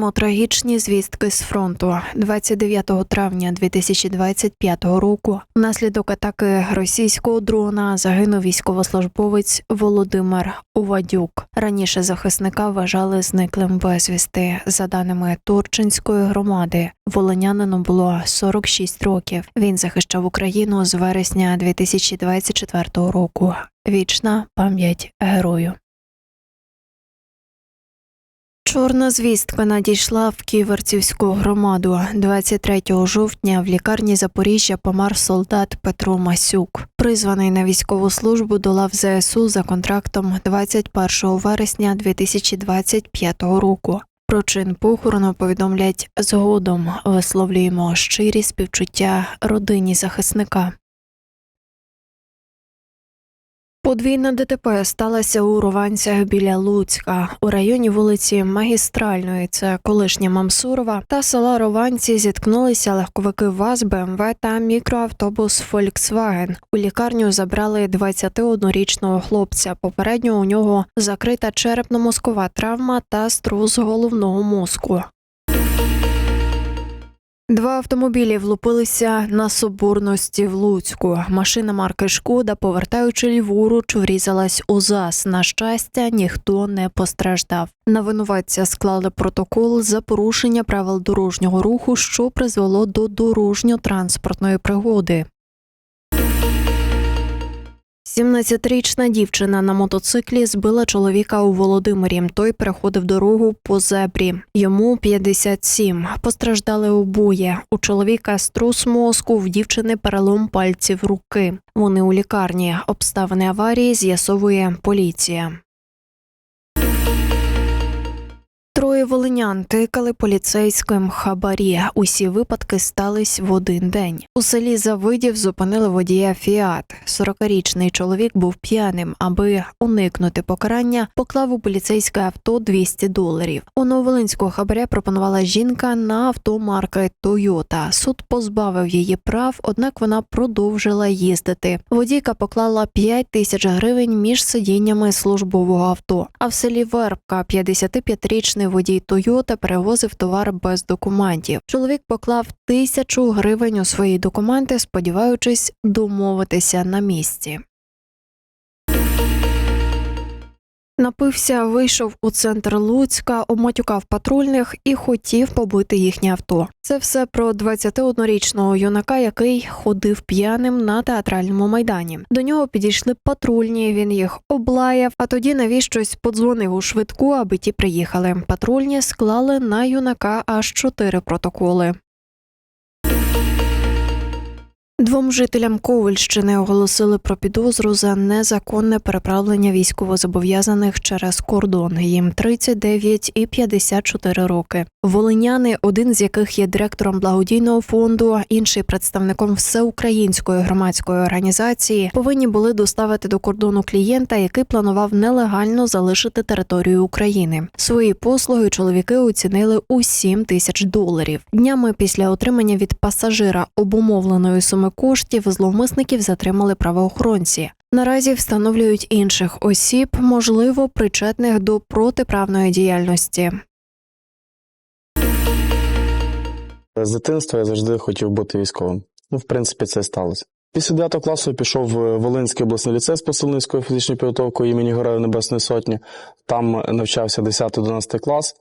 Маємо трагічні звістки з фронту. 29 травня 2025 року внаслідок атаки російського дрона загинув військовослужбовець Володимир Увадюк. Раніше захисника вважали зниклим безвісти. За даними Турчинської громади, волинянину було 46 років. Він захищав Україну з вересня 2024 року. Вічна пам'ять герою. Чорна звістка надійшла в Ківерцівську громаду. 23 жовтня в лікарні Запоріжжя помер солдат Петро Масюк. Призваний на військову службу до лав ЗСУ за контрактом 21 вересня 2025 року. Про чин похорону повідомлять згодом. Висловлюємо щирі співчуття родині захисника. Подвійна ДТП сталася у Рованцях біля Луцька у районі вулиці Магістральної, це колишня Мамсурова, та села Рованці зіткнулися легковики ВАЗ, БМВ та мікроавтобус Volkswagen. У лікарню забрали 21-річного хлопця. Попередньо у нього закрита черепно-мозкова травма та струс головного мозку. Два автомобілі влупилися на соборності в Луцьку. Машина марки Шкода, повертаючи ліворуч, врізалась у зас. На щастя, ніхто не постраждав. На винуватця склали протокол за порушення правил дорожнього руху, що призвело до дорожньо-транспортної пригоди. 17-річна дівчина на мотоциклі збила чоловіка у Володимирі. Той переходив дорогу по зебрі. Йому 57. Постраждали обоє. У чоловіка струс мозку, в дівчини перелом пальців руки. Вони у лікарні. Обставини аварії з'ясовує поліція. Троє волинян тикали поліцейським хабарі. Усі випадки стались в один день. У селі Завидів зупинили водія Фіат. 40-річний чоловік був п'яним. Аби уникнути покарання, поклав у поліцейське авто 200 доларів. У Нововолинського хабаря пропонувала жінка на авто марки Тойота. Суд позбавив її прав, однак вона продовжила їздити. Водійка поклала 5 тисяч гривень між сидіннями службового авто. А в селі Вербка 55-річний водій Тойота перевозив товар без документів. Чоловік поклав тисячу гривень у свої документи, сподіваючись домовитися на місці. Напився, вийшов у центр Луцька, обматюкав патрульних і хотів побити їхнє авто. Це все про 21-річного юнака, який ходив п'яним на театральному майдані. До нього підійшли патрульні. Він їх облаяв, а тоді навіщось подзвонив у швидку, аби ті приїхали. Патрульні склали на юнака аж чотири протоколи. Двом жителям Ковальщини оголосили про підозру за незаконне переправлення військовозобов'язаних через кордон. Їм 39 і 54 роки. Волиняни, один з яких є директором благодійного фонду, інший представником всеукраїнської громадської організації, повинні були доставити до кордону клієнта, який планував нелегально залишити територію України. Свої послуги чоловіки оцінили у 7 тисяч доларів. Днями після отримання від пасажира обумовленої суми коштів зловмисників затримали правоохоронці. Наразі встановлюють інших осіб, можливо, причетних до протиправної діяльності. З дитинства я завжди хотів бути військовим. Ну, в принципі, це сталося. Після 9 класу пішов в Волинський обласний ліцей з посильницькою фізичною підготовкою імені Героїв Небесної Сотні. Там навчався 10-11 клас,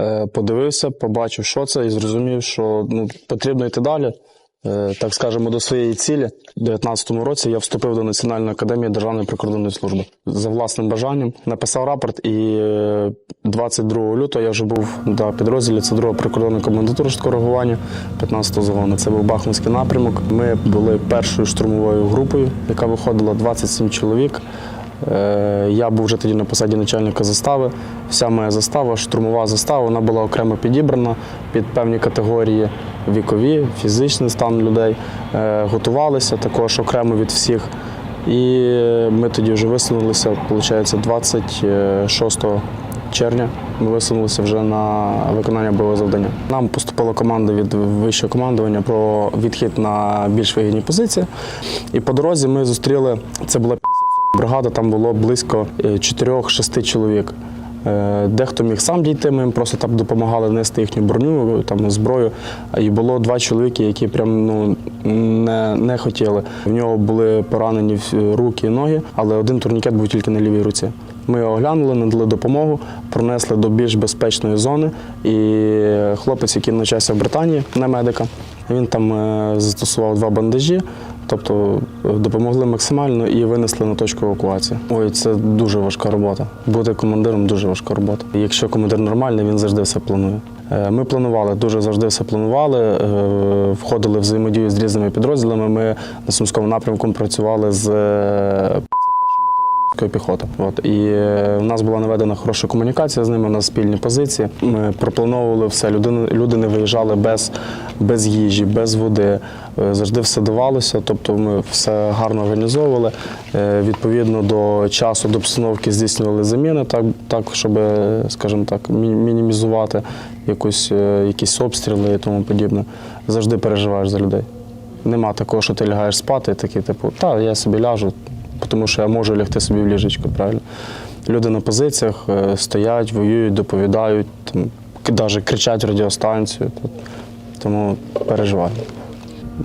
Е, подивився, побачив, що це, і зрозумів, що ну, потрібно йти далі. Е, Так скажемо, до своєї цілі. У 2019 році я вступив до Національної академії Державної прикордонної служби за власним бажанням. Написав рапорт, і е, 22 лютого я вже був на підрозділі. Це друга прикордонна комендатура швидкого 15-го загону. Це був Бахмутський напрямок. Ми були першою штурмовою групою, яка виходила 27 чоловік. Е, Я був вже тоді на посаді начальника застави. Вся моя застава, штурмова застава, вона була окремо підібрана під певні категорії вікові, фізичний стан людей. Е, Готувалися також окремо від всіх. І ми тоді вже висунулися, виходить, 26 червня. Ми висунулися вже на виконання бойового завдання. Нам поступила команда від вищого командування про відхід на більш вигідні позиції. І по дорозі ми зустріли, це була 57 бригада, там було близько 4-6 чоловік. Е, Дехто міг сам дійти, ми їм просто там допомагали нести їхню броню, там зброю. І було два чоловіки, які прям ну не, не хотіли. В нього були поранені руки і ноги, але один турнікет був тільки на лівій руці. Ми його оглянули, надали допомогу, пронесли до більш безпечної зони. І хлопець, який навчався в Британії, не медика, він там е, застосував два бандажі. Тобто е, допомогли максимально і винесли на точку евакуації. Ой, це дуже важка робота. Бути командиром дуже важка робота. Якщо командир нормальний, він завжди все планує. Е, Ми планували, дуже завжди все планували. е, Входили в взаємодію з різними підрозділами. Ми на Сумському напрямку працювали з піхоти. От і е, в нас була наведена хороша комунікація з ними. У нас спільні позиції. Ми проплановували все. Люди, люди не виїжджали без, без їжі, без води. Е, Завжди все давалося. Тобто ми все гарно організовували. Е, Відповідно до часу до обстановки здійснювали заміни, так, так щоб, скажімо так, мінімізувати якусь, якісь обстріли і тому подібне. Завжди переживаєш за людей. Нема такого, що ти лягаєш спати, такий, типу, та я собі ляжу, тому що я можу лягти собі в ліжечко, правильно. Люди на позиціях е, стоять, воюють, доповідають, там, навіть кричать радіостанцію. Тому переживаю.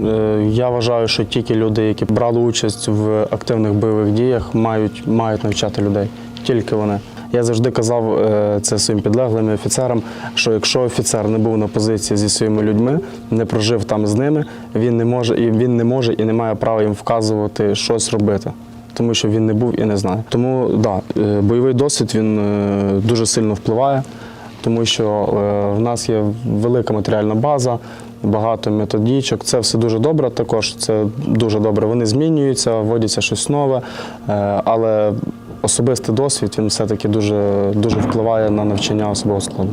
Е, Я вважаю, що тільки люди, які брали участь в активних бойових діях, мають, мають навчати людей. Тільки вони. Я завжди казав е, це своїм підлеглим і офіцерам, що якщо офіцер не був на позиції зі своїми людьми, не прожив там з ними, він не може і він не може і не має права їм вказувати щось робити. Тому що він не був і не знає. Тому да, е, бойовий досвід він е, дуже сильно впливає, тому що е, в нас є велика матеріальна база, багато методичок. Це все дуже добре. Також це дуже добре. Вони змінюються, вводяться щось нове, але особистий досвід він все-таки дуже, дуже впливає на навчання особового складу.